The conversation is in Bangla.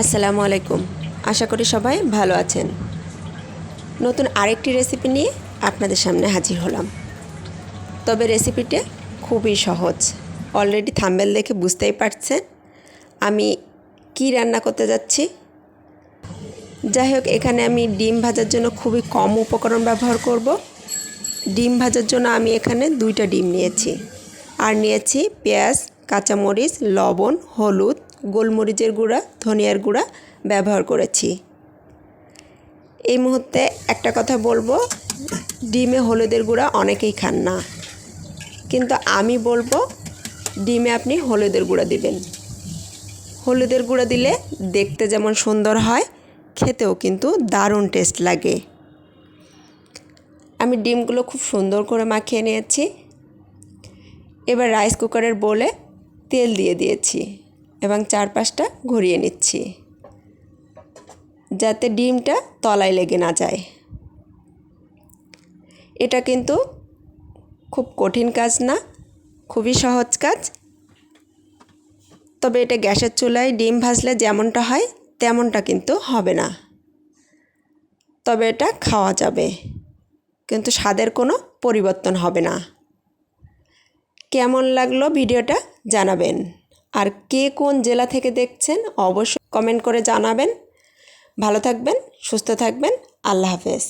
আসসালামু আলাইকুম। আশা করি সবাই ভালো আছেন। নতুন আরেকটি রেসিপি নিয়ে আপনাদের সামনে হাজির হলাম। তবে রেসিপিটা খুবই সহজ। অলরেডি থাম্বেল দেখে বুঝতেই পারছেন আমি কি রান্না করতে যাচ্ছি। যাই হোক, এখানে আমি ডিম ভাজার জন্য খুবই কম উপকরণ ব্যবহার করব। ডিম ভাজার জন্য আমি এখানে দুইটা ডিম নিয়েছি। আর নিয়েছি পেঁয়াজ, কাঁচামরিচ, লবণ, হলুদ গোলমরিচের গুঁড়া, ধনিয়ার গুঁড়া ব্যবহার করেছি। এই মুহূর্তে একটা কথা বলব, ডিমে হলুদের গুঁড়া অনেকেই খান না। কিন্তু আমি বলব, ডিমে আপনি হলুদের গুঁড়া দিবেন। হলুদের গুঁড়া দিলে দেখতে যেমন সুন্দর হয়, খেতেও কিন্তু দারুণ টেস্ট লাগে। আমি ডিমগুলো খুব সুন্দর করে মাখিয়ে নিয়েছি। এবার রাইস কুকারের বলে তেল দিয়ে দিয়েছি। এবং চারপাশটা ঘুরিয়ে নিচ্ছি, যাতে ডিমটা তলায় লেগে না যায়। এটা কিন্তু খুব কঠিন কাজ না, খুবই সহজ কাজ। তবে এটা গ্যাসের চুলায় ডিম ভাজলে যেমনটা হয়, তেমনটা কিন্তু হবে না। তবে এটা খাওয়া যাবে, কিন্তু স্বাদের কোনো পরিবর্তন হবে না। কেমন লাগল ভিডিওটা জানাবেন। আর কে কোন জেলা থেকে দেখছেন অবশ্যই কমেন্ট করে জানাবেন। ভালো থাকবেন, সুস্থ থাকবেন। আল্লাহ হাফেজ।